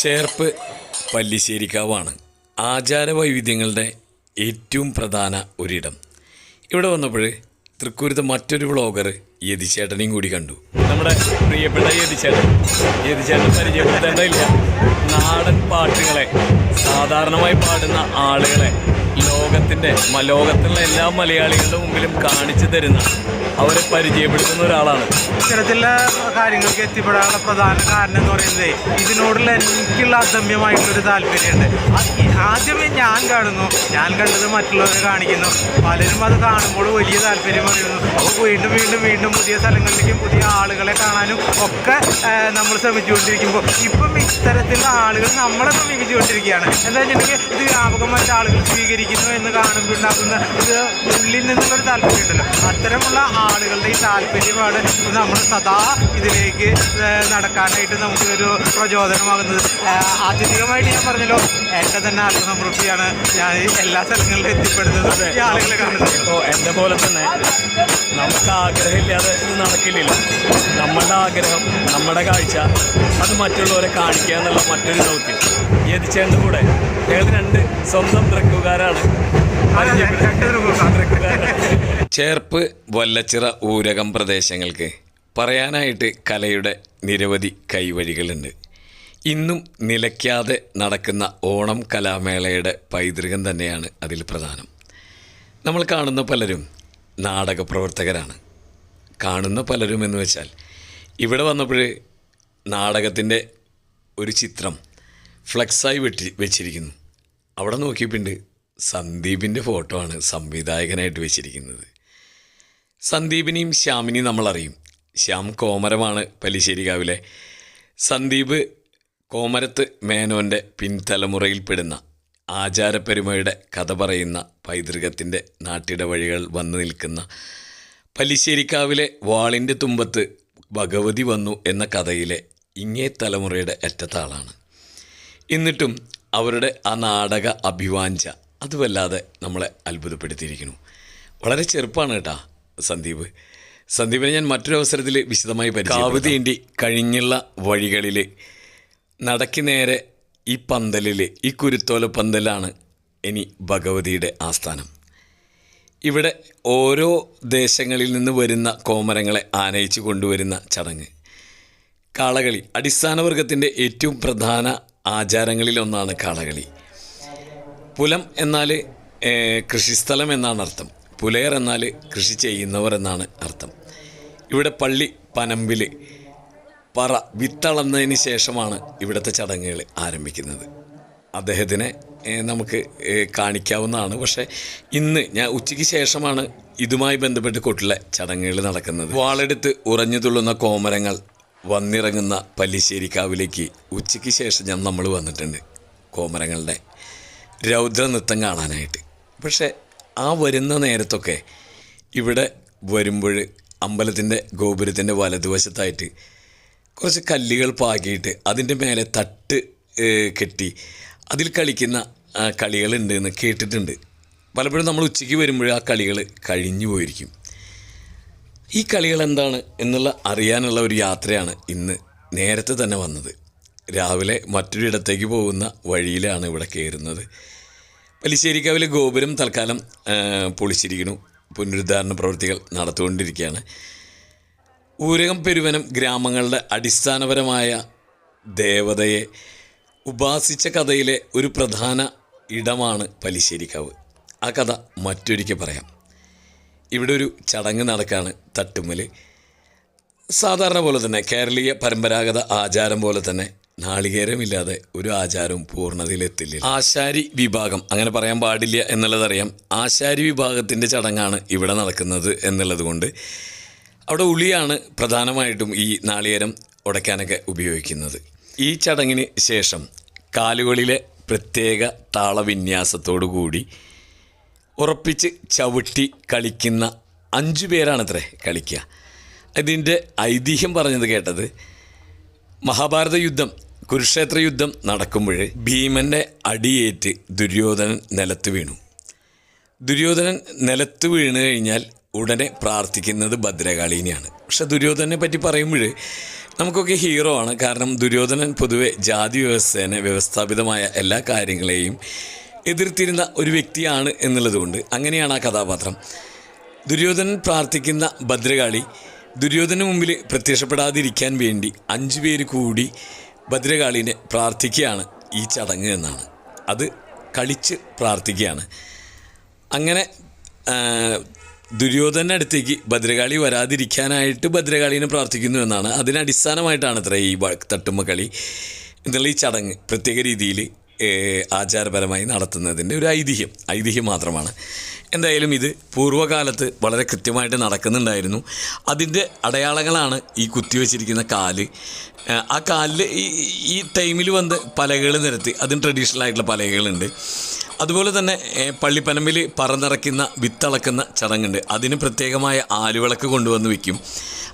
ചേർപ്പ് പല്ലിശ്ശേരിക്കാവാണ്. ആചാര വൈവിധ്യങ്ങളുടെ ഏറ്റവും പ്രധാന ഒരിടം. ഇവിടെ വന്നപ്പോൾ തൃക്കൂരത്തെ മറ്റൊരു വ്ളോഗർ യതിച്ചേട്ടനെയും കൂടി കണ്ടു. നമ്മുടെ പ്രിയപ്പെട്ട യതിച്ചേട്ടൻ. യതിച്ചേട്ടൻ പരിചയപ്പെടുത്തേണ്ടതില്ല. നാടൻ പാട്ടുകളെ സാധാരണമായി പാടുന്ന ആളുകളെ. ലോകത്തിന്റെ ലോകത്തുള്ള എല്ലാ മലയാളികളുടെ മുമ്പിലും കാണിച്ചു തരുന്ന അവരെ പരിചയപ്പെടുത്തുന്ന ഒരാളാണ്. ഇത്തരത്തിലുള്ള കാര്യങ്ങൾക്ക് എത്തിപ്പെടാനുള്ള പ്രധാന കാരണം എന്ന് പറയുന്നത് ഇതിനോടുള്ള എനിക്കുള്ള അദമ്യമായിട്ടുള്ളൊരു താല്പര്യമുണ്ട്. ആ- കാണുന്നു. ഞാൻ കണ്ടത് മറ്റുള്ളവരെ കാണിക്കുന്നു. പലരും അത് കാണുമ്പോൾ വലിയ താല്പര്യം പറയുന്നു. അപ്പോൾ വീണ്ടും വീണ്ടും വീണ്ടും പുതിയ സ്ഥലങ്ങളിലേക്കും പുതിയ ആളുകളെ കാണാനും ഒക്കെ നമ്മൾ ശ്രമിച്ചുകൊണ്ടിരിക്കുമ്പോൾ ഇപ്പം ഇത്തരത്തിലുള്ള ആളുകൾ നമ്മളെ സമീപിച്ചുകൊണ്ടിരിക്കുകയാണ്. എന്താ വെച്ചിട്ടുണ്ടെങ്കിൽ ഇത് വ്യാപകമായിട്ട് ആളുകൾ സ്വീകരിക്കുന്നു എന്ന് കാണുമ്പോൾ ഉണ്ടാക്കുന്ന ഇത് ഉള്ളിൽ നിന്നുള്ളൊരു താല്പര്യം ഉണ്ടല്ലോ. അത്തരമുള്ള ആളുകളുടെ ഈ താല്പര്യമാണ് നമ്മൾ സദാ ഇതിലേക്ക് നടക്കാനായിട്ട് നമുക്കൊരു പ്രചോദനമാകുന്നത്. ആധുനികമായിട്ട് ഞാൻ പറഞ്ഞല്ലോ എന്റെ തന്നെ ആത്മസംതൃപ്തിയാണ്. ഞാൻ എല്ലാ സ്ഥലങ്ങളിലും എത്തിപ്പെടുന്നത് ഈ ആളുകളെ കാണുന്നത് ഇപ്പോൾ എന്റെ പോലെ തന്നെ. നമുക്ക് ആഗ്രഹമില്ലാതെ ഇത് നടക്കില്ല നമ്മളുടെ ആഗ്രഹം നമ്മുടെ കാഴ്ച അത് മറ്റുള്ളവരെ കാണിക്കുക എന്നുള്ള മറ്റൊരു ദൗത്യം. യതിച്ചേണ്ട കൂടെ ഞങ്ങൾ രണ്ട് സ്വന്തം ട്രക്കുകാരാണ്. ചേർപ്പ് വല്ലച്ചിറ ഊരകം പ്രദേശങ്ങൾക്ക് പറയാനായിട്ട് കലയുടെ നിരവധി കൈവഴികളുണ്ട്. ഇന്നും നിലയ്ക്കാതെ നടക്കുന്ന ഓണം കലാമേളയുടെ പൈതൃകം തന്നെയാണ് അതിൽ പ്രധാനം. നമ്മൾ കാണുന്ന പലരും നാടക പ്രവർത്തകരാണ്. കാണുന്ന പലരും എന്ന് വെച്ചാൽ ഇവിടെ വന്നപ്പോൾ നാടകത്തിന്റെ ഒരു ചിത്രം ഫ്ലെക്സായി വെട്ടി വെച്ചിരിക്കുന്നു. അവിടെ നോക്കിയപ്പോണ്ട് സന്ദീപിന്റെ ഫോട്ടോ ആണ് സംവിധായകനായിട്ട് വെച്ചിരിക്കുന്നത്. സന്ദീപിനെയും ശ്യാമിനെയും നമ്മളറിയും ശ്യാം കോമരമാണ് പല്ലിശ്ശേരിക്കാവിലെ സന്ദീപ് കോമരത്ത് മേനോന്റെ പിൻതലമുറയിൽപ്പെടുന്ന ആചാരപ്പെരുമയുടെ കഥ പറയുന്ന പൈതൃകത്തിന്റെ നാട്ടിട വഴികൾ വന്നു നിൽക്കുന്ന പല്ലിശ്ശേരിക്കാവിലെ വാളിന്റെ തുമ്പത്ത് ഭഗവതി വന്നു എന്ന കഥയിലെ ഇങ്ങേ തലമുറയുടെ അറ്റത്താളാണ്. എന്നിട്ടും അവരുടെ ആ നാടക അഭിവാഞ്ച അതുവല്ലാതെ നമ്മളെ അത്ഭുതപ്പെടുത്തിയിരിക്കുന്നു. വളരെ ചെറുപ്പമാണ് കേട്ടാ സന്ദീപ്. സന്ദീപിനെ ഞാൻ മറ്റൊരു അവസരത്തിൽ വിശദമായി കാവ് തീണ്ടി കഴിഞ്ഞുള്ള വഴികളിൽ നടക്കി നേരെ ഈ പന്തലിൽ ഈ കുരുത്തോല പന്തലാണ് ഇനി ഭഗവതിയുടെ ആസ്ഥാനം. ഇവിടെ ഓരോ ദേശങ്ങളിൽ നിന്ന് വരുന്ന കോമരങ്ങളെ ആനയിച്ച് കൊണ്ടുവരുന്ന ചടങ്ങ്. കാളകളി അടിസ്ഥാനവർഗത്തിന്റെ ഏറ്റവും പ്രധാന ആചാരങ്ങളിലൊന്നാണ് കാളകളി. പുലം എന്നാൽ കൃഷിസ്ഥലം എന്നാണ് അർത്ഥം. പുലയർ എന്നാൽ കൃഷി ചെയ്യുന്നവർ എന്നാണ് അർത്ഥം. ഇവിടെ പള്ളി പനമ്പിൽ പറ വിത്തളന്നതിന് ശേഷമാണ് ഇവിടുത്തെ ചടങ്ങുകൾ ആരംഭിക്കുന്നത്. അദ്ദേഹത്തിനെ നമുക്ക് കാണിക്കാവുന്നതാണ്. പക്ഷേ ഇന്ന് ഞാൻ ഉച്ചയ്ക്ക് ശേഷമാണ് ഇതുമായി ബന്ധപ്പെട്ട് കൊട്ടിലെ ചടങ്ങുകൾ നടക്കുന്നത്. വാളെടുത്ത് ഉറഞ്ഞു തുള്ളുന്ന കോമരങ്ങൾ വന്നിറങ്ങുന്ന പല്ലിശ്ശേരിക്കാവിലേക്ക് ഉച്ചയ്ക്ക് ശേഷം ഞാൻ നമ്മൾ വന്നിട്ടുണ്ട് കോമരങ്ങളുടെ രൗദ്ര നൃത്തം കാണാനായിട്ട്. പക്ഷേ ആ വരുന്ന നേരത്തൊക്കെ ഇവിടെ വരുമ്പോൾ അമ്പലത്തിന്റെ ഗോപുരത്തിന്റെ വലതുവശത്തായിട്ട് കുറച്ച് കല്ലുകൾ പാകിയിട്ട് അതിന്റെ മേലെ തട്ട് കെട്ടി. അതിൽ കളിക്കുന്ന കളികളുണ്ട് എന്ന് കേട്ടിട്ടുണ്ട്. പലപ്പോഴും നമ്മൾ ഉച്ചയ്ക്ക് വരുമ്പോൾ ആ കളികൾ കഴിഞ്ഞു പോയിരിക്കും. ഈ കളികൾ എന്താണ് എന്നുള്ള അറിയാനുള്ള ഒരു യാത്രയാണ് ഇന്ന് നേരത്തെ തന്നെ വന്നത്. രാവിലെ മറ്റൊരു ഇടത്തേക്ക് പോകുന്ന വഴിയിലാണ് ഇവിടെ കയറുന്നത്. പല്ലിശ്ശേരിക്കാവിലെ ഗോപുരം തൽക്കാലം പൊളിച്ചിരിക്കുന്നു. പുനരുദ്ധാരണ പ്രവൃത്തികൾ നടത്തുകൊണ്ടിരിക്കുകയാണ്. ഊരകം പെരുവനം ഗ്രാമങ്ങളുടെ അടിസ്ഥാനപരമായ ദേവതയെ ഉപാസിച്ച കഥയിലെ ഒരു പ്രധാന ഇടമാണ് പലിശ്ശേരിക്കാവ് ആ കഥ മറ്റൊരിക്കൽ പറയാം. ഇവിടെ ഒരു ചടങ്ങ് നടക്കാണ് തട്ടുമ്മൽ സാധാരണ പോലെ തന്നെ കേരളീയ പരമ്പരാഗത ആചാരം പോലെ തന്നെ നാളികേരമില്ലാതെ ഒരു ആചാരവും പൂർണതയിലെത്തില്ല. ആശാരി വിഭാഗം അങ്ങനെ പറയാൻ പാടില്ല എന്നുള്ളതറിയാം. ആശാരി വിഭാഗത്തിന്റെ ചടങ്ങാണ് ഇവിടെ നടക്കുന്നത് എന്നുള്ളത് കൊണ്ട് അവിടെ ഉളിയാണ് പ്രധാനമായിട്ടും ഈ നാളികേരം ഉടയ്ക്കാനൊക്കെ ഉപയോഗിക്കുന്നത്. ഈ ചടങ്ങിന് ശേഷം കാലുകളിലെ പ്രത്യേക താളവിന്യാസത്തോടു കൂടി ഉറപ്പിച്ച് ചവിട്ടി കളിക്കുന്ന അഞ്ചു പേരാണത്രേ കളിക്കുക അതിന്റെ ഐതിഹ്യം പറഞ്ഞത് കേട്ടത് മഹാഭാരത യുദ്ധം കുരുക്ഷേത്ര യുദ്ധം നടക്കുമ്പോൾ ഭീമന്റെ അടിയേറ്റ് ദുര്യോധനൻ നിലത്ത് വീണു. ദുര്യോധനൻ നിലത്ത് വീണ് കഴിഞ്ഞാൽ ഉടനെ പ്രാർത്ഥിക്കുന്നത് ഭദ്രകാളീനെയാണ്. പക്ഷെ ദുര്യോധനെ പറ്റി പറയുമ്പോൾ നമുക്കൊക്കെ ഹീറോ ആണ്. കാരണം ദുര്യോധനൻ പൊതുവെ ജാതി വ്യവസ്ഥേനെ വ്യവസ്ഥാപിതമായ എല്ലാ കാര്യങ്ങളെയും എതിർത്തിരുന്ന ഒരു വ്യക്തിയാണ് എന്നുള്ളതുകൊണ്ട് അങ്ങനെയാണ് ആ കഥാപാത്രം. ദുര്യോധനൻ പ്രാർത്ഥിക്കുന്ന ഭദ്രകാളി ദുര്യോധന മുമ്പിൽ പ്രത്യക്ഷപ്പെടാതിരിക്കാൻ വേണ്ടി അഞ്ചു പേര് കൂടി ഭദ്രകാളിനെ പ്രാർത്ഥിക്കുകയാണ് ഈ ചടങ്ങ് എന്നാണ്. അത് കളിച്ച് പ്രാർത്ഥിക്കുകയാണ്. അങ്ങനെ ദുര്യോധന അടുത്തേക്ക് ഭദ്രകാളി വരാതിരിക്കാനായിട്ട് ഭദ്രകാളിനെ പ്രാർത്ഥിക്കുന്നു എന്നാണ്. അതിനടിസ്ഥാനമായിട്ടാണ് അത്ര ഈ വ- തട്ടുമ്മ കളി എന്നുള്ള ഈ ചടങ്ങ് പ്രത്യേക രീതിയിൽ ആചാരപരമായി നടത്തുന്നതിന്റെ ഒരു ഐതിഹ്യം. ഐതിഹ്യം മാത്രമാണ്. എന്തായാലും ഇത് പൂർവകാലത്ത് വളരെ കൃത്യമായിട്ട് നടക്കുന്നുണ്ടായിരുന്നു. അതിന്റെ അടയാളങ്ങളാണ് ഈ കുത്തിവെച്ചിരിക്കുന്ന കാൽ. ആ, കാലിൽ ഈ ഈ ടൈമിൽ വന്ന് പലകൾ നിരത്തി അതും ട്രഡീഷണൽ ആയിട്ടുള്ള പലകകളുണ്ട്. അതുപോലെ തന്നെ പള്ളിപ്പനമ്പിൽ പറന്നിറക്കുന്ന വിത്തളക്കുന്ന ചടങ്ങുണ്ട്. അതിന് പ്രത്യേകമായ ആലുവിളക്ക് കൊണ്ടുവന്ന് വയ്ക്കും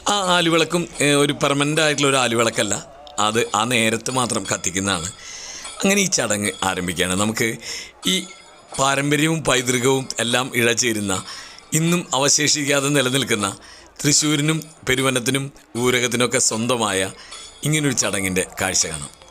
ആ ആലുവിളക്കും ഒരു പെർമനന്റ് ആയിട്ടുള്ള ഒരു ആലുവിളക്കല്ല. അത് ആ നേരത്ത് മാത്രം കത്തിക്കുന്നതാണ്. അങ്ങനെ ഈ ചടങ്ങ് ആരംഭിക്കുകയാണ്. നമുക്ക് ഈ പാരമ്പര്യവും പൈതൃകവും എല്ലാം ഇഴചേരുന്ന ഇന്നും അവശേഷിക്കാതെ നിലനിൽക്കുന്ന തൃശ്ശൂരിനും പെരുവനത്തിനും ഊരകത്തിനൊക്കെ സ്വന്തമായ ഇങ്ങനൊരു ചടങ്ങിന്റെ കാഴ്ച കാണാം.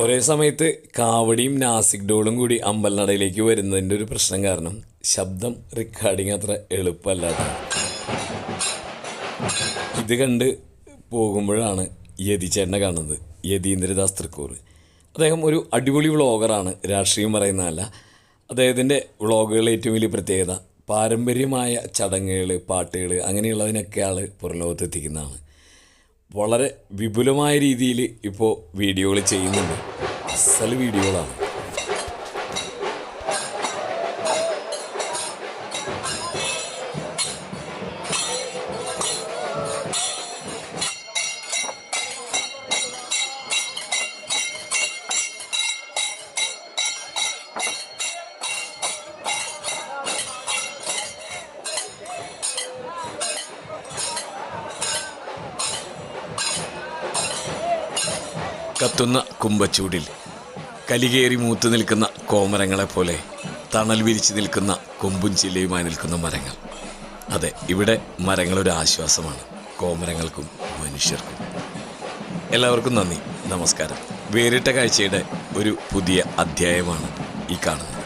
ഒരേ സമയത്ത് കാവടിയും നാസിക് ഡോളും കൂടി അമ്പലനടയിലേക്ക് വരുന്നതിന്റെ ഒരു പ്രശ്നം കാരണം ശബ്ദം റെക്കോർഡിങ് അത്ര എളുപ്പമല്ലാതെ ഇത് കണ്ട് പോകുമ്പോഴാണ് യതിച്ചേട്ടനെ കാണുന്നത്. യതീന്ദ്രദാസ് തൃക്കൂർ. അദ്ദേഹം ഒരു അടിപൊളി വ്ളോഗറാണ് രാഷ്ട്രീയം പറയുന്നതല്ല. അദ്ദേഹത്തിന്റെ വ്ളോഗുകളിൽ ഏറ്റവും വലിയ പ്രത്യേകത പാരമ്പര്യമായ ചടങ്ങുകൾ പാട്ടുകൾ അങ്ങനെയുള്ളതിനൊക്കെ ആൾ പുറലോകത്ത് എത്തിക്കുന്നതാണ് വളരെ വിപുലമായ രീതിയിൽ ഇപ്പോൾ വീഡിയോകൾ ചെയ്യുന്നുണ്ട്. അസൽ വീഡിയോകളാണ്. കത്തുന്ന കുമ്പച്ചൂടിൽ കലികേറി മൂത്ത് നിൽക്കുന്ന കോമരങ്ങളെപ്പോലെ തണൽ വിരിച്ചു നിൽക്കുന്ന കൊമ്പും ചില്ലയുമായി നിൽക്കുന്ന മരങ്ങൾ. അതെ ഇവിടെ മരങ്ങളൊരു ആശ്വാസമാണ്. കോമരങ്ങൾക്കും മനുഷ്യർക്കും. എല്ലാവർക്കും നന്ദി നമസ്കാരം. വേറിട്ട കാഴ്ചയുടെ ഒരു പുതിയ അധ്യായമാണ് ഈ കാണുന്നത്.